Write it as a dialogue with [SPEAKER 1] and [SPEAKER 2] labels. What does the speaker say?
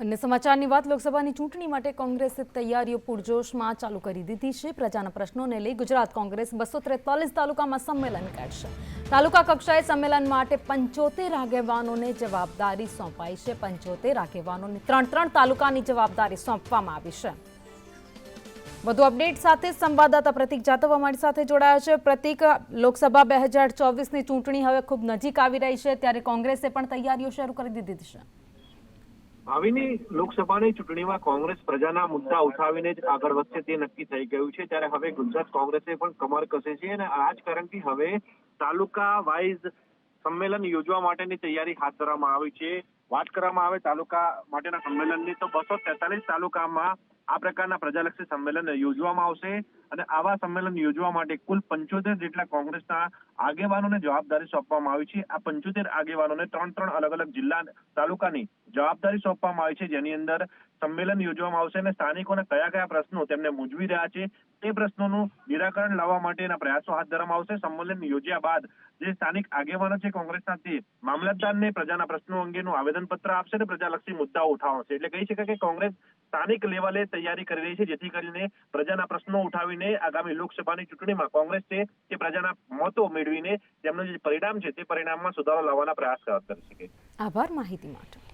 [SPEAKER 1] અને સમાચારની વાત, લોકસભાની ચૂંટણી માટે કોંગ્રેસે તૈયારીઓ પૂરજોશમાં ચાલુ કરી દીધી છે. પ્રજાના પ્રશ્નોને લઈ ગુજરાત કોંગ્રેસ બસો ત્રેતાલીસ તાલુકામાં સંમેલન કાઢશે. તાલુકા કક્ષાએ સંમેલન માટે પંચોતેર આગેવાનોને જવાબદારી સોંપાઈ છે. પંચોતેર આગેવાનોને ત્રણ ત્રણ તાલુકાની જવાબદારી સોંપવામાં આવી છે. વધુ અપડેટ સાથે સંવાદદાતા પ્રતિક જાતવ અમારી સાથે જોડાયા છે. પ્રતિક, લોકસભા બે હજાર ચોવીસની ચૂંટણી હવે ખૂબ નજીક આવી રહી છે. ત્યારે કોંગ્રેસે પણ તૈયારીઓ શરૂ કરી દીધી છે.
[SPEAKER 2] ભાવિની લોકસભાની ચૂંટણીમાં કોંગ્રેસ પ્રજાના મુદ્દા ઉઠાવીને જ આગળ વધશે તે નક્કી થઈ ગયું છે. ત્યારે હવે ગુજરાત કોંગ્રેસે પણ કમર કસે છે અને આ હવે તાલુકા વાઇઝ સંમેલન યોજવા માટેની તૈયારી હાથ ધરવામાં આવી છે. વાત કરવામાં આવે તાલુકા માટેના સંમેલનની તો બસો તેતાલીસ તાલુકામાં આ પ્રકારના પ્રજાલક્ષી સંમેલન યોજવામાં આવશે અને આવા સંમેલન યોજવા માટે કુલ પંચોતેર જેટલા કોંગ્રેસના આગેવાનોને જવાબદારી સોંપવામાં આવી છે. આ પંચોતેર આગેવાનોને ત્રણ ત્રણ અલગ અલગ જિલ્લા તાલુકાની જવાબદારી સોંપવામાં આવી છે. જેની અંદર સંમેલન યોજવામાં આવશે અને સ્થાનિકોને કયા કયા પ્રશ્નો તેમને મૂંઝવી રહ્યા છે તે પ્રશ્નોનું નિરાકરણ લાવવા માટેના પ્રયાસો હાથ ધરવામાં આવશે. સંમેલન યોજ્યા બાદ જે સ્થાનિક આગેવાનો છે કોંગ્રેસના તે મામલતદારને પ્રજાના પ્રશ્નો અંગેનું આવેદનપત્ર આપશે અને પ્રજાલક્ષી મુદ્દાઓ ઉઠાવશે. એટલે કહી શકાય કે કોંગ્રેસ સ્થાનિક લેવલે તૈયારી કરી રહી છે, જેથી કરીને પ્રજાના પ્રશ્નો ઉઠાવીને આગામી લોકસભાની ચૂંટણીમાં કોંગ્રેસ છે તે પ્રજાના મતો મેળવીને તેમનું જે પરિણામ છે તે પરિણામમાં સુધારો લાવવાના પ્રયાસ કરી
[SPEAKER 1] આભાર માહિતી માટે.